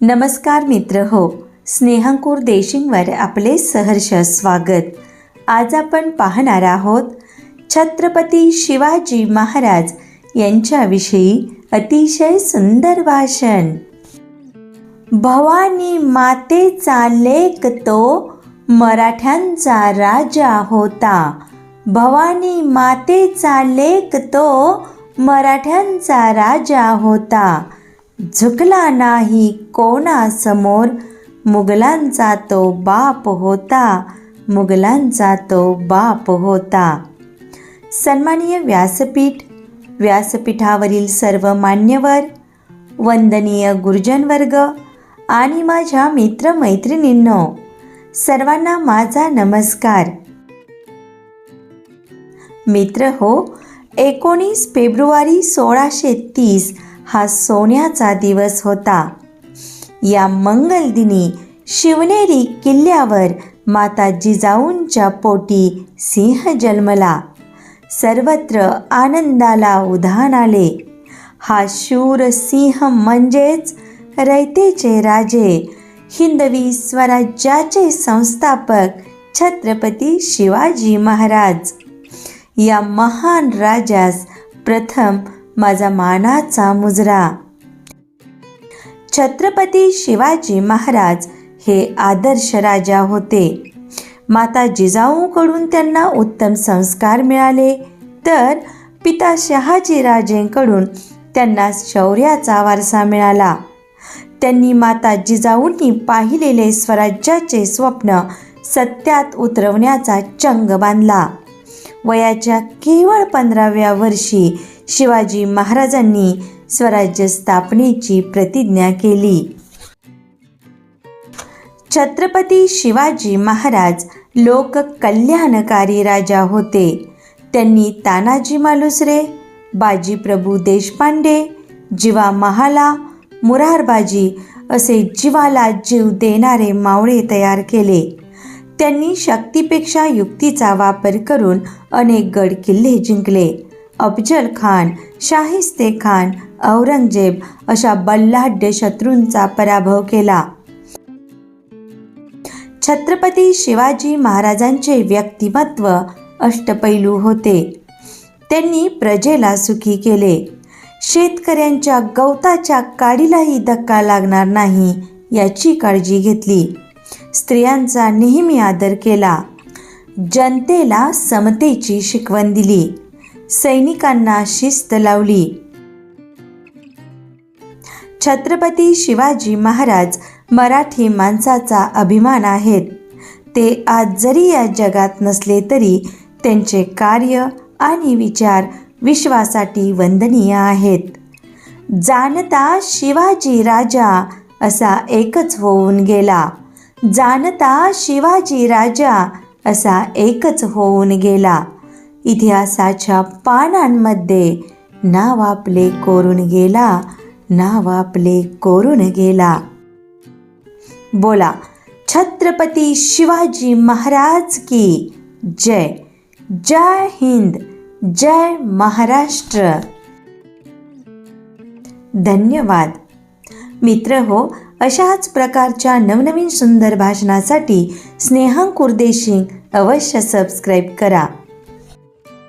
नमस्कार मित्र हो स्नेहंकूर देशिंगवर आपले सहर्ष स्वागत. आज आपण पाहणार आहोत छत्रपती शिवाजी महाराज यांच्याविषयी अतिशय सुंदर भाषण. भवानी मातेचा लेक तो मराठ्यांचा राजा होता. भवानी मातेचा लेक तो मराठ्यांचा राजा होता. झुकला नाही कोणासमोर. मुघलांचा तो बाप होता. मुघलांचा तो बाप होता. सन्माननीय व्यासपीठ व्यासपीठावरील सर्व मान्यवर वंदनीय गुरुजनवर्ग आणि माझ्या मित्रमैत्रिणींनो सर्वांना माझा नमस्कार. मित्र हो एकोणीस फेब्रुवारी सोळाशे तीस हा सोन्याचा दिवस होता. या मंगल दिनी शिवनेरी किल्ल्यावर माता जिजाऊंच्या पोटी सिंह जन्मला. सर्वत्र आनंदाला उधाण आले. हा शूर सिंह म्हणजेच रयतेचे राजे हिंदवी स्वराज्याचे संस्थापक छत्रपती शिवाजी महाराज. या महान राजास प्रथम माझा मानाचा मुजरा. छत्रपती शिवाजी महाराज हे आदर्श राजा होते. माता जिजाऊकडून त्यांना उत्तम संस्कार मिळाले. तर पिता शहाजीराजेंकडून त्यांना शौर्याचा वारसा मिळाला. त्यांनी माता जिजाऊंनी पाहिलेले स्वराज्याचे स्वप्न सत्यात उतरवण्याचा चंग बांधला. वयाच्या केवळ पंधराव्या वर्षी शिवाजी महाराजांनी स्वराज्य स्थापनेची प्रतिज्ञा केली. छत्रपती शिवाजी महाराज लोक कल्याणकारी राजा होते. त्यांनी तानाजी मालुसरे बाजीप्रभू देशपांडे जिवा महाला मुरारबाजी असे जीवाला जीव देणारे मावळे तयार केले. त्यांनी शक्तीपेक्षा युक्तीचा वापर करून अनेक गड किल्ले जिंकले. अफजल खान शाहिस्ते खान औरंगजेब अशा बल्लाढ्य शत्रूंचा पराभव केला. छत्रपती शिवाजी महाराजांचे व्यक्तिमत्व अष्टपैलू होते. त्यांनी प्रजेला सुखी केले. शेतकऱ्यांच्या गवताच्या काडीलाही धक्का लागणार नाही याची काळजी घेतली. स्त्रियांचा नेहमी आदर केला. जनतेला समतेची शिकवण दिली. सैनिकांना शिस्त लावली. छत्रपती शिवाजी महाराज मराठी माणसाचा अभिमान आहेत. ते आज जरी या जगात नसले तरी त्यांचे कार्य आणि विचार विश्वासाठी वंदनीय आहेत. जाणता शिवाजी राजा असा एकच होऊन गेला. जाणता शिवाजी राजा असा एकच होऊन गेला. इतिहासाच्या पानांमध्ये नाव आपले कोरून गेला नाव आपले कोरून गेला. बोला छत्रपती शिवाजी महाराज की जय. जय हिंद जय महाराष्ट्र. धन्यवाद. मित्र हो अशाच प्रकारच्या नवनवीन सुंदर भाषणासाठी स्नेहांकुर देशिंग अवश्य सबस्क्राईब करा.